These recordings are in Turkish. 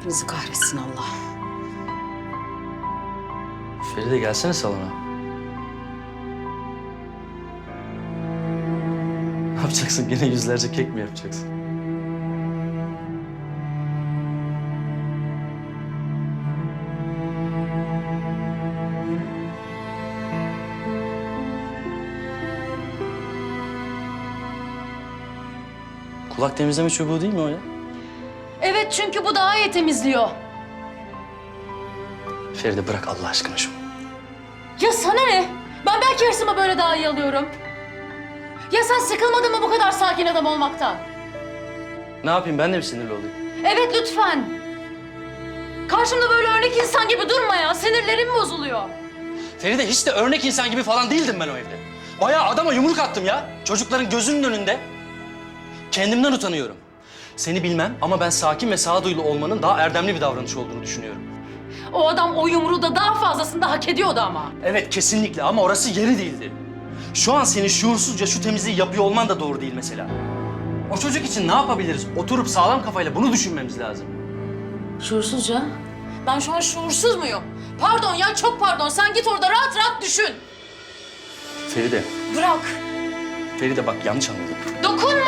Hepinizi kahretsin Allah. Feride gelsene salona. Ne yapacaksın? Yine yüzlerce kek mi yapacaksın? Kulak temizleme çubuğu değil mi o ya? Evet çünkü bu daha iyi temizliyor. Feride bırak Allah aşkına şunu. Ya sana ne? Ben belki hırsımı böyle daha iyi alıyorum. Ya sen sıkılmadın mı bu kadar sakin adam olmaktan? Ne yapayım ben de mi sinirli olayım? Evet lütfen. Karşımda böyle örnek insan gibi durma ya. Sinirlerim bozuluyor. Feride hiç de örnek insan gibi falan değildim ben o evde. Bayağı adama yumruk attım ya. Çocukların gözünün önünde. Kendimden utanıyorum. Seni bilmem ama ben sakin ve sağduyulu olmanın daha erdemli bir davranış olduğunu düşünüyorum. O adam o yumruğu da daha fazlasını da hak ediyordu ama. Evet kesinlikle ama orası yeri değildi. Şu an senin şuursuzca şu temizliği yapıyor olman da doğru değil mesela. O çocuk için ne yapabiliriz? Oturup sağlam kafayla bunu düşünmemiz lazım. Şuursuzca? Ben şu an şuursuz muyum? Pardon ya çok pardon. Sen git orada rahat rahat düşün. Feride, Bırak. Feride bak yanlış anladın. Dokunma.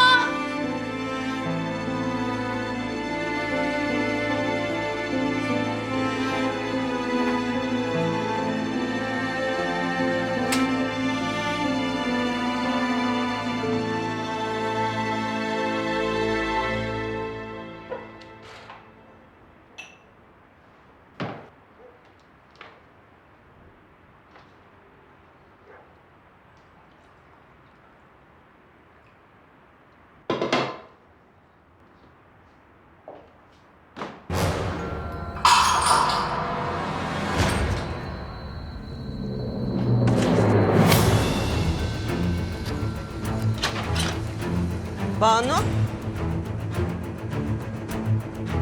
Banu?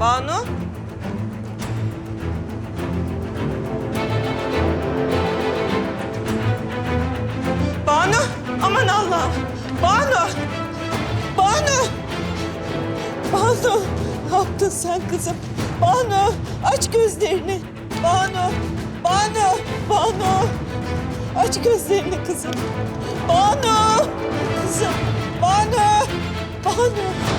Banu? Banu! Aman Allah'ım! Banu! Banu! Banu! Ne yaptın sen kızım? Banu! Aç gözlerini! Banu! Banu! Banu! Aç gözlerini kızım. Banu! Kızım! Banu! Banu!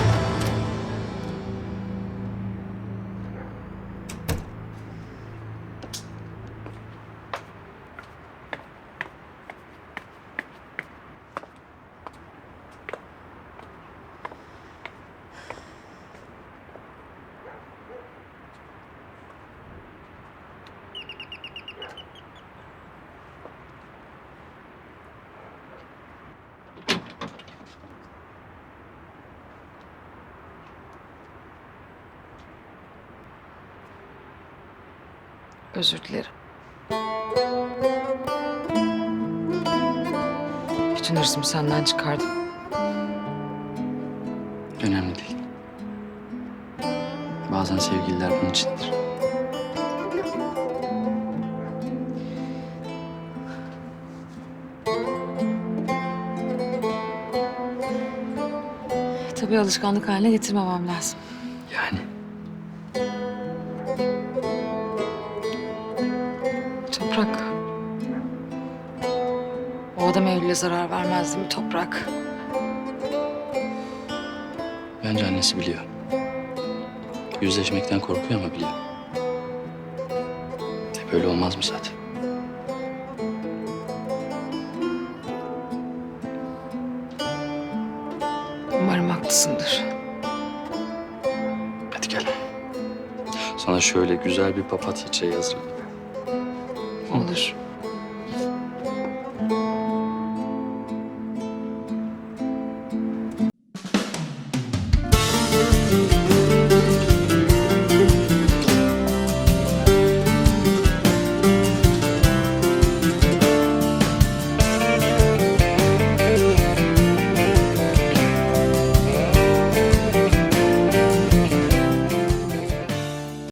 Özür dilerim. Bütün hırsımı senden çıkardım. Önemli değil. Bazen sevgililer bunun içindir. Tabii alışkanlık haline getirmemem lazım. Yani Toprak. O adam Eylül'e zarar vermez değil mi Toprak? bence annesi biliyor. Yüzleşmekten korkuyor ama biliyor. Hep öyle olmaz mı zaten? Umarım haklısındır. Hadi gel. Sana şöyle güzel bir papatya çayı hazırlayayım. Olur.